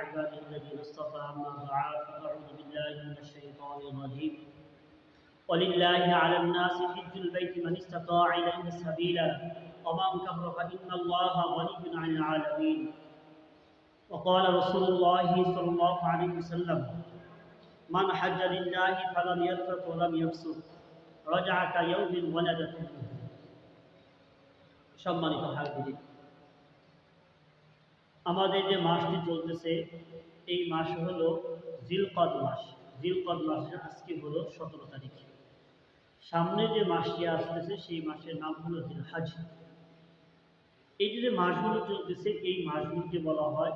عباده الذين اصطفى أما بعد فأعوذ بالله من الشيطان الرجيم ولله على الناس حج البيت من استطاع إليه سبيلا ومن كفر فإن الله غني عن العالمين وقال رسول الله صلى الله عليه وسلم من حج لله فلم يرفث ولم يفسق رجع كيوم ولدته সম্মানিত হাজির আমাদের যে মাসটি চলতেছে, এই মাস হলো জিলকদ মাস। জিলকদ মাসের আজকে হলো সতেরো তারিখ। সামনে যে মাসটি আসতেছে, সেই মাসের নাম হলো জিলহাজ। এই যে মাসগুলো চলতেছে, এই মাসগুলোকে বলা হয়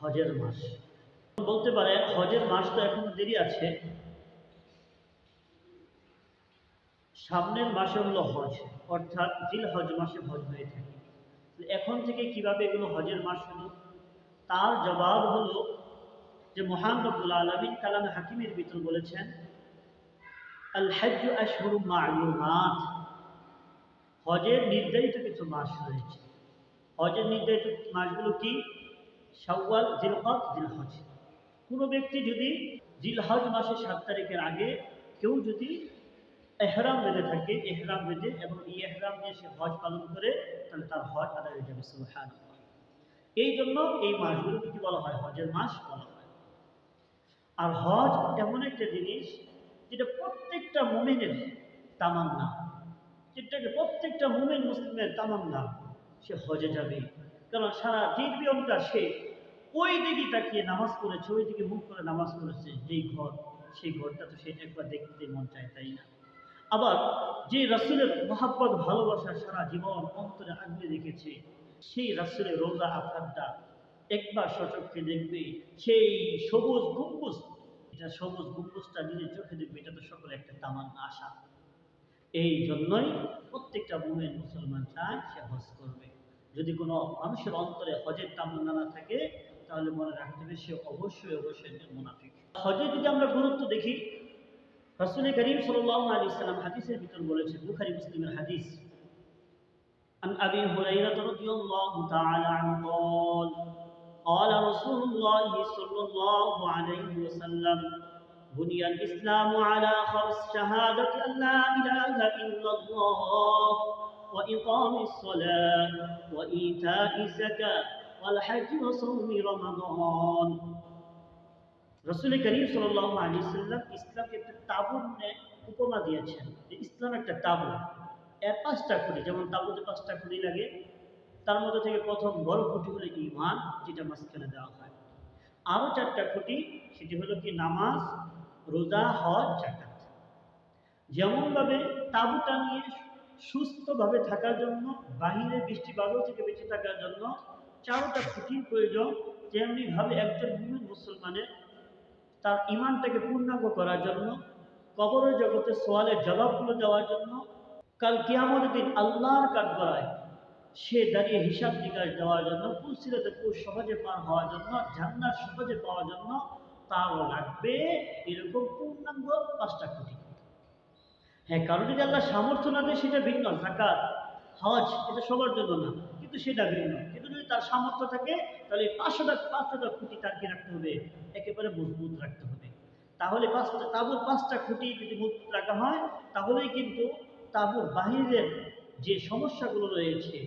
হজের মাস। বলতে পারে হজের মাস তো এখনও দেরি আছে। সামনের মাসে হলো হজ, অর্থাৎ জিল হজ মাসে হজ হয়ে থাকে। এখন থেকে কীভাবে এগুলো হজের মাস হলো? তার জবাব হলো যে মহান রব্বুল আলমিন কালাম হাকিমের ভিতর বলেছেন আল হজ হজের নির্ধারিত কিছু মাস রয়েছে। হজের নির্ধারিত মাসগুলো কি? শাওয়াল জিলহজ জিলহজ। কোনো ব্যক্তি যদি জিলহজ মাসের সাত তারিখের আগে কেউ যদি এহরাম বেঁধে থাকে, এহরাম বেঁধে এবং এই এহরাম দিয়ে সে হজ পালন করে, তাহলে তার হজ আদায় হয়ে যাবে সুবহান এই জন্য এই মাসগুলোকে কি বলা হয়? হজের মাস বলা হয়। আর হজ এমন একটা জিনিস যেটা প্রত্যেকটা মোমেনের তামান্না। যেটাকে প্রত্যেকটা মোমেন মুসলিমের তামান্না, সে হজে যাবে। কারণ সারা জীবনটা সে ওই দিকে তাকিয়ে নামাজ পড়েছে, ওই দিকে মুখ করে নামাজ পড়েছে, যেই ঘর, সেই ঘরটা তো সে একবার দেখতে মন চায়, তাই না? আবার যে রাসুলের মহাব্বত, ভালোবাসা সারা জীবন অন্তরে আগলে রেখেছে, সেই রাসুলের রোজা আফারটা একবার সচক্ষে দেখবে, সেই সবুজ গম্বুজ, এটা সবুজ গম্বুজটা নিজের চোখে দেখবে, এটা তো সকলে একটা তামান্না আশা। এই জন্যই প্রত্যেকটা মুমেন মুসলমান চায় সে হজ করবে। যদি কোনো মানুষের অন্তরে হজের তামান্না না থাকে, তাহলে মনে রাখতে হবে সে অবশ্যই অবশ্যই মুনাফিক। হজে যদি আমরা গুরুত্ব দেখি রসুল করিম সাল্লাল্লাহু আলাইহি সাল্লাম হাদিসের ভিতর বলেছে বুখারী মুসলিমের হাদিস عن أبي هريرة رضي الله تعالى عنه قال قال رسول الله صلى الله عليه وسلم بني الإسلام على خمس شهادة أن لا إله إلا الله وإقام الصلاة وإيتاء الزكاة والحج وصوم رمضان রসুল করিম সাল্লাহ আলী সাল্লাম ইসলামকে একটা তাবুর উপমা দিয়েছেন। ইসলাম একটা তাবু। এর পাঁচটা খুঁটি যেমন তাবুতে পাঁচটা খুঁটি লাগে, তার মধ্যে থেকে প্রথম বড় খুঁটি হলো ইমান যেটা মাঝখানে দেওয়া হয়। আরও চারটা খুঁটি, সেটি হলো কি নামাজ, রোজা, হজ জাকাত যেমনভাবে তাবুটা নিয়ে সুস্থভাবে থাকার জন্য, বাহিরে বৃষ্টি বাদল থেকে বেঁচে থাকার জন্য চারোটা খুঁটির প্রয়োজন, তেমনিভাবে একজন মুসলমানের তার ইমানটাকে পূর্ণাঙ্গ করার জন্য কবরের জগতে সোয়ালের জবাবগুলো দেওয়ার জন্য, কাল কিয়ামতের দিন আল্লাহর কাঠ করায় সে দাঁড়িয়ে হিসাব নিকাশ দেওয়ার জন্য কুলসিরাতে খুব সহজে পার হওয়ার জন্য জান্নার সহজে পাওয়ার জন্য তাও লাগবে এরকম পূর্ণাঙ্গ পাঁচটা কোটি। হ্যাঁ কারণ যদি আল্লাহ সামর্থ্য না দেয়, সেটা ভিন্ন, জাকাত, হজ, এটা সবার জন্য না। কিন্তু সেটা ভিন্ন। কিন্তু যদি তার সামর্থ্য থাকে, তাহলে পাঁচশোটা পাঁচশোটা খুঁটি তার কি রাখতে হবে? একেবারে মজবুত রাখতে হবে। তাহলে পাঁচটা তাবুর পাঁচটা খুঁটি যদি মজবুত রাখা হয়, তাহলেই কিন্তু তাবুর বাহিরের যে সমস্যাগুলো রয়েছে,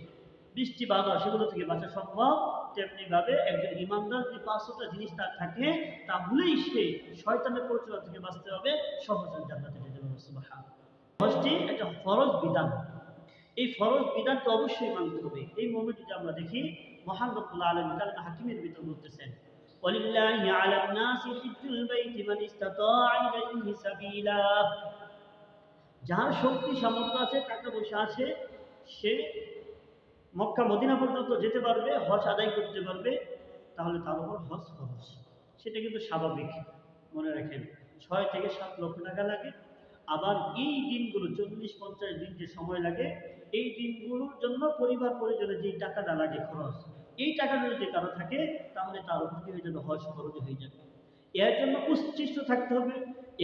বৃষ্টি বাধা সেগুলো থেকে বাঁচা সম্ভব। তেমনিভাবে একজন ইমানদার যে পাঁচশোটা জিনিস তার থাকে তাহলেই সে শয়তানের প্রচুরা থেকে বাঁচতে হবে। সহজে জান্নাতে যেতে একটা ফরজ বিধান। এই ফরজ বিধানকে অবশ্যই মানতে হবে এই মোমেন্ট যদি আমরা দেখি মহান রব্বুল্লাহ আলম কালাম হাকিমের ভিতর বলতেছেন ولله على الناس حج البيت من استطاع إليه سبيلا যার শক্তি সামর্থ্য আছে টাকা পয়সা আছে সে মক্কা মদিনা পর্যন্ত যেতে পারবে হজ আদায় করতে পারবে তাহলে তার উপর হজ খরচ সেটা কিন্তু স্বাভাবিক মনে রাখেন ছয় থেকে সাত লক্ষ টাকা লাগে আবার এই দিনগুলো চল্লিশ পঞ্চাশ দিন যে সময় লাগে এই দিনগুলোর জন্য পরিবার পরিজনের যে টাকাটা লাগে খরচ এই টাকাটা যদি কারও থাকে তাহলে তার উপর হয়ে যাবে হজ খরচ হয়ে যাবে। এর জন্য উচ্ছিষ্ট থাকতে হবে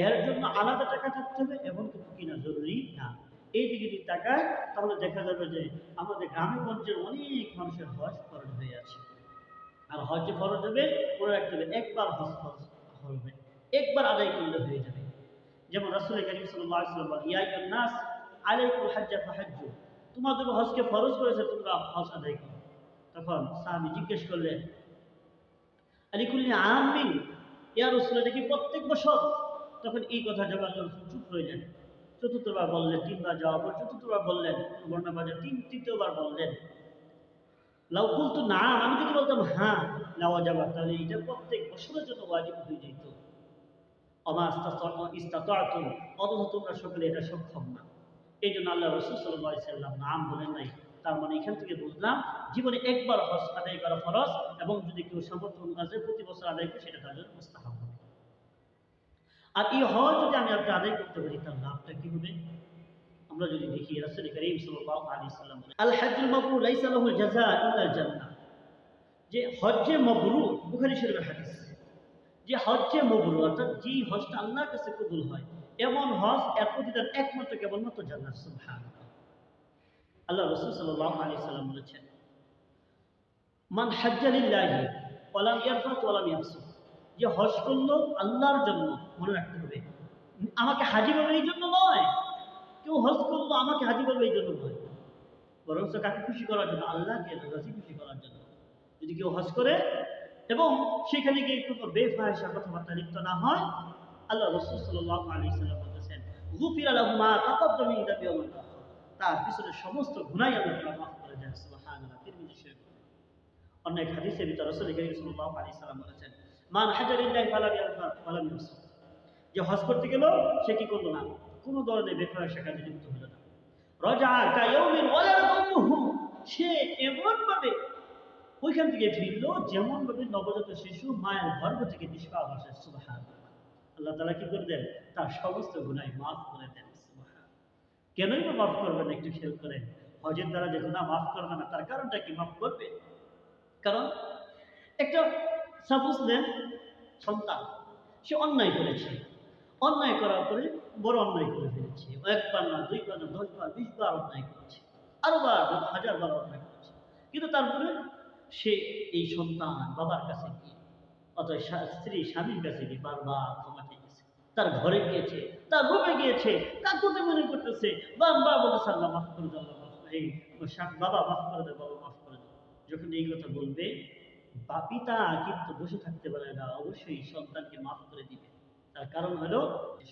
এর জন্য আলাদা টাকা থাকতে হবে এমন কিন্তু কিনা জরুরি না। এই দিকে যদি তাকায় তাহলে দেখা যাবে যে আমাদের গ্রামে গঞ্জের অনেক মানুষের হজ খরচ হয়ে আছে। আর হজ ফরজ হবে মনে রাখতে হবে একবার হজ খরচ হবে একবার আদায় করলে হয়ে যাবে। যেমন রাসূল করিম ওয়াসাল্লাম বলেন, নাস আলাইকুম হাজ্জা ফাহাজ্জু। তোমাদের হজকে ফরজ করেছে, তোমরা হজ আদায় করো। তখন সাহাবী জিজ্ঞেস করলেন আলিকুল্লি আমিন? ইয়া রাসূল এটা কি প্রত্যেক বছর? তখন এই কথা জবাব চুপ রইলেন। চতুর্থবার বললেন, তিনবার যাওয়ার পর চতুর্থবার বললেন বর্ণা বাজার তিন, তৃতীয়বার বললেন, লাউ কুলতু না আমি যদি বলতাম হ্যাঁ লাওয়া যাবার তাহলে এটা প্রত্যেক বছরের জন্য ওয়াজিব হয়ে যেত অমা ইস্তাতাতুম অথচ তোমরা সকলে এটা সক্ষম না। এই জন্য আল্লাহ রসুল সাল্লাহ সাল্লাম নাম বলেন নাই। তার মানে এখান থেকে বুঝলাম, জীবনে একবার হজ আদায় করা ফরজ এবং যদি কেউ সমর্থন আছে প্রতি বছর আদায় করে, সেটা তাদের মুস্তাহাব হবে। আর এই হজ যদি আমি আপনি আদায় করতে পারি, তার লাভটা কি হবে? আমরা যদি দেখি, রাসূল করিম সাল্লাল্লাহু আলাইহি সাল্লাম আল হজ্জুল মাবরুর লাইসা লাহুল জাযা ইল্লাল জান্নাহ। যে হজ্জে মাবরুর, বুখারী শরীফের হাদিস, যে হজ্জে মবরুর, অর্থাৎ যেই হজটা আল্লাহর কাছে কবুল হয় এমন হজ এর প্রতিদান একমাত্র কেবলমাত্র জান্নাত, সুবহানাল্লাহ। আল্লাহ রাসূল সাল্লাল্লাহু আলাইহি সাল্লাম বলেছেন, মান হাজ্জা লিল্লাহি ওয়ালাম ইয়ারফাত ওয়ালাম ইয়াফসুক। যে হজ করল আল্লাহর জন্য, মনে রাখতে হবে। আমাকে হাজি বলবে এই জন্য নয়। কেউ হজ করল আমাকে হাজি বলবে এই জন্য নয়। বরং কাকে খুশি করার জন্য? আল্লাহকে রাজি খুশি করার জন্য। যদি কেউ হজ করে এবং সেখানে গিয়ে কোনো বেফায়সা কথাবার্তা লিপ্ত না হয় আল্লাহ রসুল সাল্লাল্লাহু আলাইহি সাল্লাম গুফির মা তার পিছনে সমস্ত আল্লাহ করে দেন শরীফ অন্য এক হাদিসের ভিতরে রাসূল সাল্লাল্লাহু আলাইহি সাল্লাম বলেছেন, মান যে হজ করতে গেল, সে কি করল না? কোনো ধরনের বেফায়সা কাজে লিপ্ত হলো না। রজা কায়াউমিন ওয়ালাদ উম্মুহু সে এমন ভাবে ওইখান থেকে ফিরলো যেমন ভাবে নবজাত শিশু মায়ের গর্ভ থেকে নিষ্পাপ আসে সুবাহান আল্লাহ তালা কি করে দেন? তার সমস্ত গুণাই মাফ করে দেন কেনই বা মাফ করবেন একটু খেয়াল করেন? হজের দ্বারা যে গুণা মাফ করবে না, তার কারণটা কি মাফ করবে? কারণ একটা সাপোজ দেন সন্তান, সে অন্যায় করেছে। অন্যায় করার পরে বড় অন্যায় করে ফেলেছে। একবার না দুইবার না দশবার বিশবার অন্যায় করেছে। আরও বার, হাজার বার অন্যায় করেছে। কিন্তু তারপরে সে এই সন্তান বাবার কাছে গিয়ে, অথবা স্ত্রী, স্বামীর কাছে গিয়ে বারবার ক্ষমা তার ঘরে গিয়েছে, তার রুমে গিয়েছে তার কথা মনে করতেছে বারবার বলেছে আল্লাহ মাফ করে আল্লাহ মাফ এই বাবা, মাফ করে দাও, বাবা, মাফ করে দাও। যখন এই কথা বলবে বা পিতা কিন্তু বসে থাকতে পারে না, অবশ্যই সন্তানকে মাফ করে দিবে। তার কারণ হলো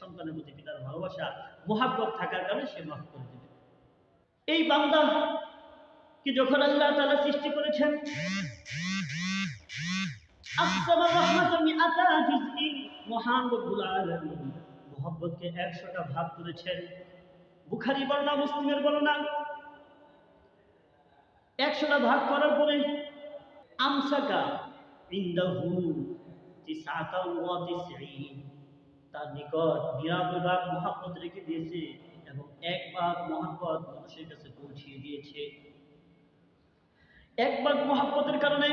সন্তানের প্রতি পিতার ভালোবাসা, মোহাব্বত থাকার কারণে সে মাফ করে দিবে। এই বান্দা কি যখন আল্লাহ তাআলা সৃষ্টি করেছেন? আকসামা মহান রব্বুল আলামিন। মোহাব্বতকে 100টা ভাগ করেছেন। বুখারী বর্ণনা মুসলিমের বর্ণনা 100টা ভাগ করার পরে, আমসাকা ইনদাহু তিসঈন। তার নিকট নিরানব্বই ভাগ মহাব্বত রেখে দিয়েছে এবং এক ভাগ মহাব্বত মানুষের কাছে পৌঁছিয়ে দিয়েছে। এক ভাগ মহাব্বতের কারণে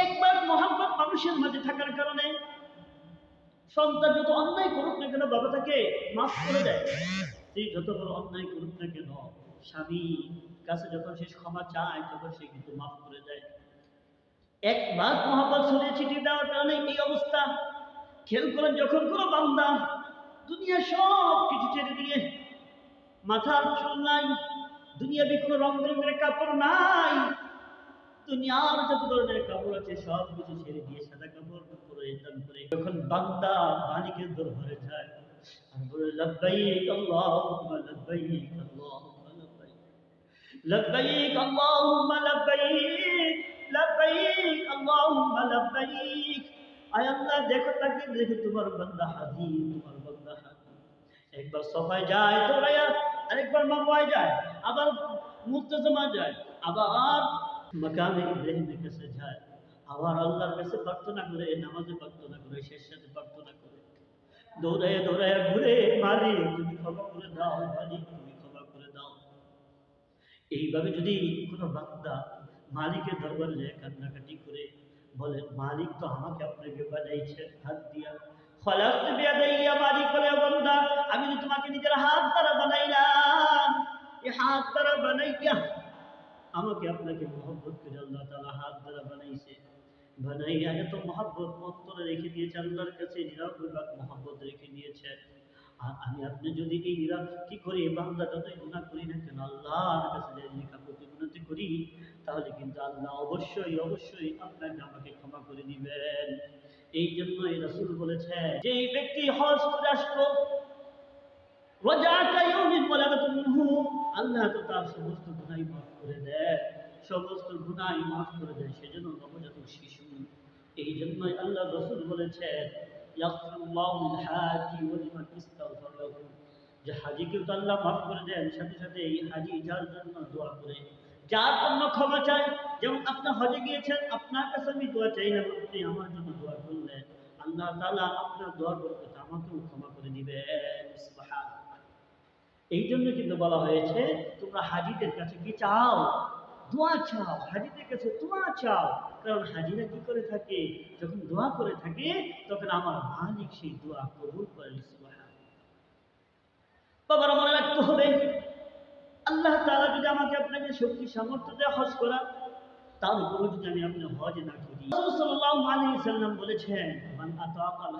এক ভাগ মহাব্বত মানুষের মাঝে থাকার কারণে সন্তান যত অন্যায় করুক না কেন, বাবা তাকে মাফ করে দেয়। স্ত্রী যত বড় অন্যায় করুক না কেন, স্বামী কাছে যখন সে ক্ষমা চায়, তখন সে কিন্তু মাফ করে দেয়। এক ভাগ মহাব্বত ছড়িয়ে ছিটিয়ে দেওয়ার কারণে এই অবস্থা। খেয়াল করেন, যখন কোনো বান্দা দুনিয়া সব কিছু ছেড়ে দিয়ে মাথার চুল নাই, দুনিয়াবি কোনো রং বেরঙের কাপড় নাই দুনিয়ার যত ধরনের কাপড় আছে, সব কিছু ছেড়ে দিয়ে সাদা কাপড় পরিধান করে যখন বান্দা মালিকের দরবারে যায় বলে আল্লাহুম্মা আল্লাহুম্মা আল্লাহুম্মা আল্লাহুম্মা আয় আল্লাহ, দেখো তাকে, দেখো তোমার বান্দা হাজির, তোমার বান্দা হাজির। একবার সফায় যায় দৌড়াইয়া আরেকবার মামুয়ায় যায়, আবার মুক্তজমা যায়, আবার মাকামে ইব্রাহিমের কাছে যায়। আবার আল্লাহর কাছে প্রার্থনা করে নামাজে প্রার্থনা করে শেষ সাথে প্রার্থনা করে। দৌড়াইয়া দৌড়াইয়া ঘুরে মালিক তুমি ক্ষমা করে দাও মালিক, তুমি ক্ষমা করে দাও। এইভাবে যদি কোনো বান্দা মালিকের দরবারে যায়, কান্নাকাটি করে, বলে, মালিক তো আমাকে আপনাকে বানাইছে হাত দিয়া। খলাক বিয়াদাইয়া মালিক বলে বান্দা, আমি তো তোমাকে নিজের হাত দ্বারা বানাইলাম, এই হাত দ্বারা বানাইয়া আমাকে আপনাকে মোহব্বত করে আল্লাহ তাআলা হাত দ্বারা বানাইছে। বানাইয়া এত মহাব্বত অন্তরে রেখে দিয়েছে, আল্লাহর কাছে নিরাপদ মহাব্বত রেখে দিয়েছে। আর আমি আপনি যদি এই নিরা কি করি বান্দা যতই গুণা করি না কেন, আল্লাহর কাছে যদি কাকুতি গুণতি করি, তাহলে কিন্তু আল্লাহ অবশ্যই অবশ্যই আপনাকে আমাকে ক্ষমা করে দিবেন। এই জন্যই রাসূল বলেছে যে এই ব্যক্তি হজ করে আসলো ইয়াউমিন ওয়ালাদাতু মিনহু, আল্লাহ তো তার সমস্ত গুনাহ মাফ করে দেয়, সমস্ত গুনাহ মাফ করে দেয়, সেজন্য নবজাতক শিশু এই জন্যই আল্লাহ রাসূল বলেছেন যে তো আল্লাহ মাফ করে দেন, সাথে সাথে এই হাজি যার জন্য দোয়া করে। যার জন্য ক্ষমা চাই যেমন আপনি হজে গিয়েছেন, আপনার কাছে আমি দোয়া চাই না, আপনি আমার জন্য দোয়া করলেন। আল্লাহ তাআলা আপনার বরকত আমাকেও ক্ষমা করে দিবেন। এই জন্য কিন্তু বলা হয়েছে, তোমরা হাজিদের কাছে কি চাও? দোয়া চাও, হাজিদের কাছে দোয়া চাও। কারণ হাজিরা কি করে থাকে? যখন দোয়া করে থাকে, তখন আমার মালিক সেই দোয়া কবুল করে বাবার, মনে রাখতে হবে, আল্লাহ তাআলা যদি আমাকে আপনাকে শক্তি, সামর্থ্য দেয় হজ করা তার উপর যদি আমি আপনি হজ না করি। সাল্লাম বলেছেন, মান আতাকাল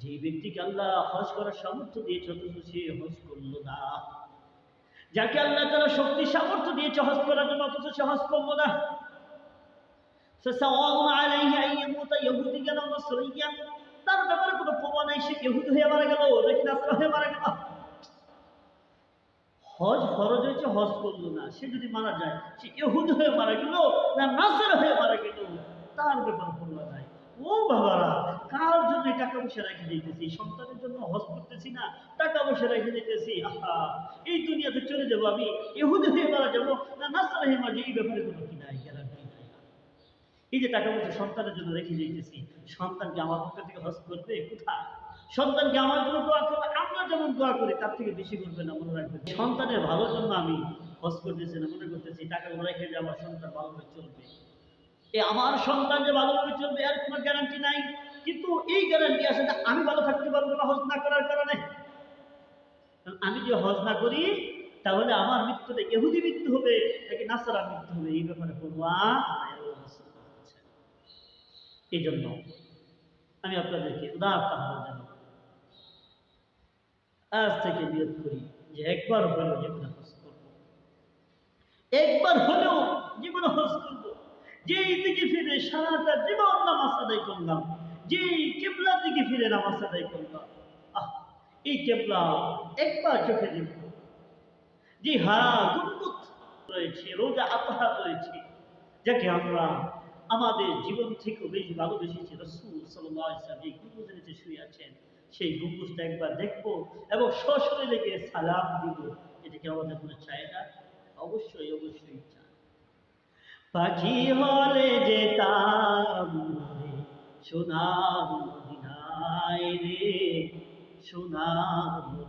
যে ব্যক্তিকে আল্লাহ হজ করার সামর্থ্য দিয়েছে, অথচ সে হজ করল না। যাকে আল্লাহ তারা শক্তি সামর্থ্য দিয়েছে হজ করার জন্য, অথচ সে হজ করল না। তার ব্যাপারে কোনো প্রমাণ নাই, সে ইহুদ হয়ে মারা গেল, নাকি নাসরা হয়ে মারা গেল। হজ ফরজ হয়েছে, হজ করল না। সে যদি মারা যায়, সে ইহুদ হয়ে মারা গেল না নাসের হয়ে মারা গেল? তার ব্যাপারে প্রমাণ ও বাবারা, কার জন্য টাকা পয়সা রেখে দিতেছি? সন্তানের জন্য হজ করতেছি না, টাকা পয়সা রেখে দিতেছি। আহা, এই দুনিয়াতে চলে যাব আমি, ইহুদি হয়ে মারা যাব না নাসরা হয়ে মারা এই ব্যাপারে কোনো কি নাই এই যে টাকা পয়সা সন্তানের জন্য রেখে দিতেছি সন্তানকে আমার পক্ষ থেকে হজ করবে? কোথায়? সন্তানকে আমার জন্য দোয়া করবে? আমরা যেমন দোয়া করি, তার থেকে বেশি করবে না, মনে রাখবে। সন্তানের ভালোর জন্য আমি হজ করতেছি না, মনে করতেছি টাকা রেখে যে আমার সন্তান ভালোভাবে চলবে। আমার সন্তান যে ভালোভাবে চলবে এর কোনো গ্যারান্টি নাই। কিন্তু এই গ্যারান্টি আছে যে আমি ভালো থাকতে পারব না হজ না করার কারণে। আমি যে হজ না করি, তাহলে আমার মৃত্যুতে এহুদি মৃত্যু হবে, নাকি নাসারা মৃত্যু হবে? এই ব্যাপারে পড়ুয়া এই জন্য আমি আপনাদেরকে উদাহরণ জানাব। আজ থেকে নিয়োগ করি যে একবার হলেও জীবনে হজ করব। একবার হলেও জীবনে হজ করব। যেই দিকে ফিরে সারাটা জীবন নামাজ আদায় করলাম, যেই কেবলার দিকে ফিরে নামাজ আদায় করলাম এই কেবলা একবার চোখে যে হারা গুম্বুত রয়েছে, রোজা আপাহা রয়েছে, যাকে আমরা আমাদের জীবন থেকে বেশি ভালোবেসেছি। রসুল যে শুয়ে আছেন, সেই গুম্বুজটা একবার দেখব এবং সশরীরে গিয়ে সালাম দিব। এটা কি আমাদের কোনো চায় না? অবশ্যই অবশ্যই পাখি হলে যেতাম মদিনায় রে রে।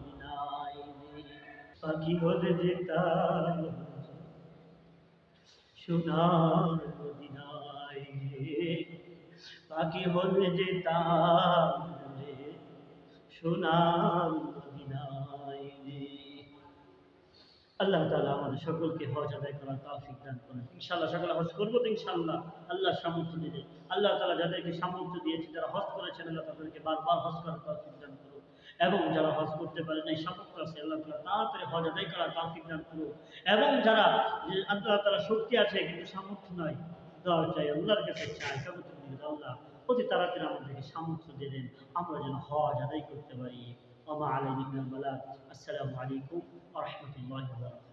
পাখি হলে যেতাম রে। পাখি হলে যেতাম রে সোনার আল্লাহ তালা আমাদের সকলকে হজ আদায় করার তৌফিক দান করেন। ইনশাআল্লাহ সকলে হজ করব তো ইনশাআল্লাহ। আল্লাহ সামর্থ্য দিলে আল্লাহ তালা যাদেরকে সামর্থ্য দিয়েছে, যারা হজ করেছেন, আল্লাহ তাদেরকে বারবার হজ করার তৌফিক দান করুন। এবং যারা হজ করতে পারে নাই, সামর্থ্য আছে, আল্লাহ তালা তাড়াতাড়ি হজ আদায় করার তৌফিক দান করুন। এবং যারা আল্লাহ তাআলা শক্তি আছে, কিন্তু সামর্থ্য নয় দোয়া চাই আল্লাহর কাছে চাই, সামর্থ্য আল্লাহ অতি তাড়াতাড়ি আমাদেরকে সামর্থ্য দিয়ে দেন। আমরা যেন হজ আদায় করতে পারি। وما علينا من البلاغ. السلام عليكم ورحمة الله وبركاته.